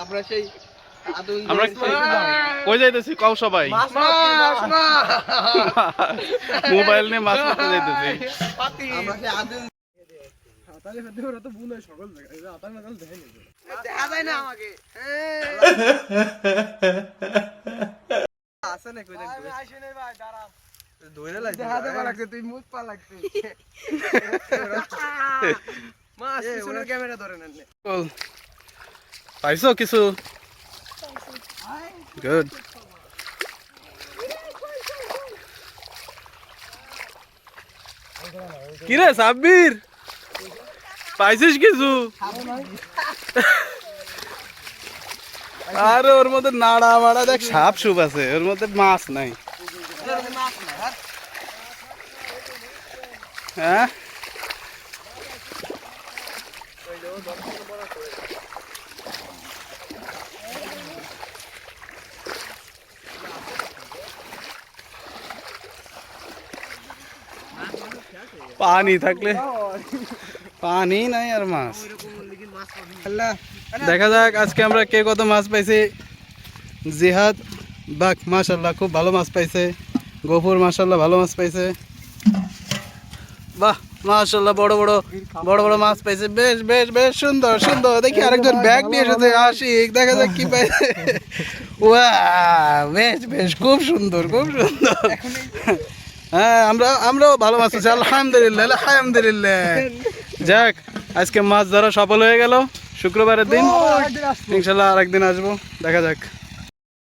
আমরা সেই আমরা কই যাইতেছি? কও সবাই। মোবাইল নিয়ে মাছ মারতে যাইতেছি। ক্যামেরা ধরে নেন। পাইছো কিছু? গুড কিরে সাব্বির? পাইছিস কিছু? আরে, ওর মধ্যে নাড়া মাড়া দেখ, সাপ সুপ আছে। ওর মধ্যে মাছ নাই। হ্যাঁ? পানি থাকলে পানি নাই আর মাছ। দেখা যাক আজকে আমরা কে কত মাছ পাইছি। জিহাদ বাক মাশাল্লাহ খুব ভালো মাছ পাইছে। গফুর মাশাল্লাহ ভালো মাছ পাইছে। বাহ মাশাল্লাহ বড় বড় বড় বড় মাছ পাইছে। বেশ বেশ বেশ সুন্দর সুন্দর। দেখি আরেকজন ব্যাগ নিয়ে এসেছে আশিক। দেখা যাক কি পাইছে ওয়া বেশ বেশ খুব সুন্দর খুব সুন্দর। হ্যাঁ আমরা আমরাও ভালো মাছ আছি আলহামদুলিল্লাহ আলহামদুলিল্লাহ। যাক আজকে মাছ ধরা সফল হয়ে গেল। শুক্রবারের দিন ইনশাল্লাহ আরেকদিন আসব। দেখা যাক।